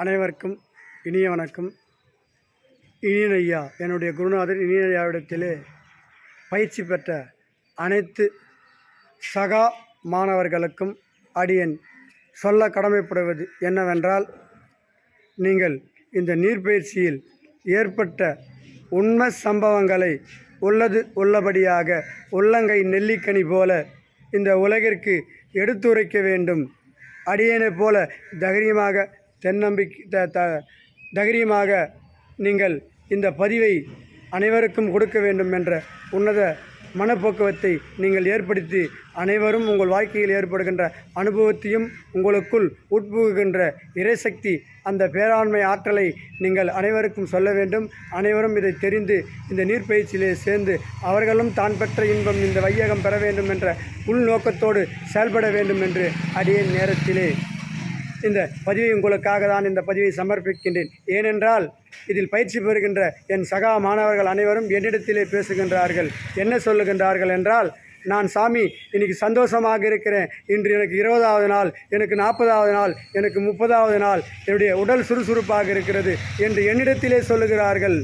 அனைவருக்கும் இனிய வணக்கம். இனியன் ஐயா என்னுடைய குருநாதர் இனியன் ஐயாவிடத்திலே பயிற்சி பெற்ற அனைத்து சகா மாணவர்களுக்கும் அடியன் சொல்ல கடமைப்படுவது என்னவென்றால் நீங்கள் இந்த நீர்ப்பயிற்சியில் ஏற்பட்ட உண்மை சம்பவங்களை உள்ளது உள்ளபடியாக உள்ளங்கை நெல்லிக்கனி போல இந்த உலகிற்கு எடுத்துரைக்க வேண்டும். அடியனைப் போல தைரியமாக தென்னம்பிக்கை த த தைரியமாக நீங்கள் இந்த பதிவை அனைவருக்கும் கொடுக்க வேண்டும் என்ற உன்னத மனப்போக்குவத்தை நீங்கள் ஏற்படுத்தி அனைவரும் உங்கள் வாழ்க்கையில் ஏற்படுகின்ற அனுபவத்தையும் உங்களுக்குள் உட்புகுகின்ற இறைசக்தி அந்த பேராண்மை ஆற்றலை நீங்கள் அனைவருக்கும் சொல்ல வேண்டும். அனைவரும் இதை தெரிந்து இந்த நீர்ப்பயிற்சியிலே சேர்ந்து அவர்களும் தான் பெற்ற இன்பம் இந்த வையகம் பெற வேண்டும் என்ற உள்நோக்கத்தோடு செயல்பட வேண்டும் என்று அடிய நேரத்திலே இந்த பதிவை உங்களுக்காக தான் இந்த பதிவை சமர்ப்பிக்கின்றேன். ஏனென்றால் இதில் பயிற்சி பெறுகின்ற என் சகா மாணவர்கள் அனைவரும் என்னிடத்திலே பேசுகின்றார்கள். என்ன சொல்லுகின்றார்கள் என்றால் நான் சாமி இன்னைக்கு சந்தோஷமாக இருக்கிறேன். இன்று எனக்கு இருபதாவது நாள் எனக்கு நாற்பதாவது நாள் எனக்கு முப்பதாவது நாள் என்னுடைய உடல் சுறுசுறுப்பாக இருக்கிறது என்று என்னிடத்திலே சொல்லுகிறார்கள்.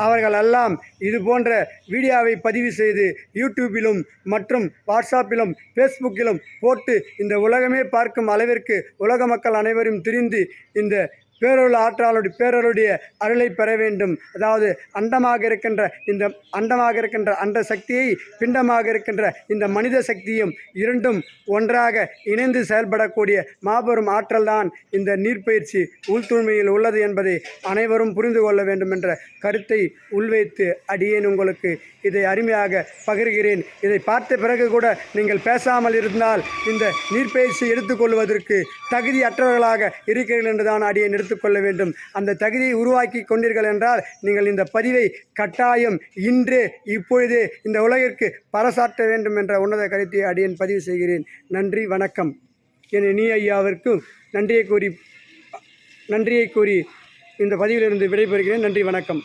அவர்கள் எல்லாம் இது போன்ற வீடியோவை பதிவு செய்து யூடியூப்பிலும் மற்றும் வாட்ஸ்அப்பிலும் ஃபேஸ்புக்கிலும் போட்டு இந்த உலகமே பார்க்கும் அளவிற்கு உலக மக்கள் அனைவரும் திரிந்து இந்த பேரொரு ஆற்றாளுடைய பேரருடைய அருளை பெற வேண்டும். அதாவது அண்டமாக இருக்கின்ற இந்த அண்டமாக இருக்கின்ற அண்ட சக்தியை பிண்டமாக இருக்கின்ற இந்த மனித சக்தியும் இரண்டும் ஒன்றாக இணைந்து செயல்படக்கூடிய மாபெரும் ஆற்றல்தான் இந்த நீர்ப்பயிற்சி உள்தூய்மையில் உள்ளது என்பதை அனைவரும் புரிந்து கொள்ள வேண்டும் என்ற கருத்தை உள்வைத்து அடியேன் உங்களுக்கு இதை அருமையாக பகிர்கிறேன். இதை பார்த்த பிறகு கூட நீங்கள் பேசாமல் இருந்தால் இந்த நீர்ப்பயிற்சி எடுத்துக்கொள்வதற்கு தகுதியற்றவர்களாக இருக்கிறீர்கள் என்றுதான் அடியேன் கொள்ள வேண்டும். அந்த தகுதியை உருவாக்கி கொண்டீர்கள் என்றால் நீங்கள் இந்த பதிவை கட்டாயம் இன்றே இப்பொழுதே இந்த உலகிற்கு பறைசாற்ற வேண்டும் என்ற உன்னத கருத்தை அடியன் பதிவு செய்கிறேன். நன்றி வணக்கம். என் இனி ஐயாவிற்கும் நன்றியை கூறி நன்றியை கூறி இந்த பதிவிலிருந்து விடைபெறுகிறேன். நன்றி வணக்கம்.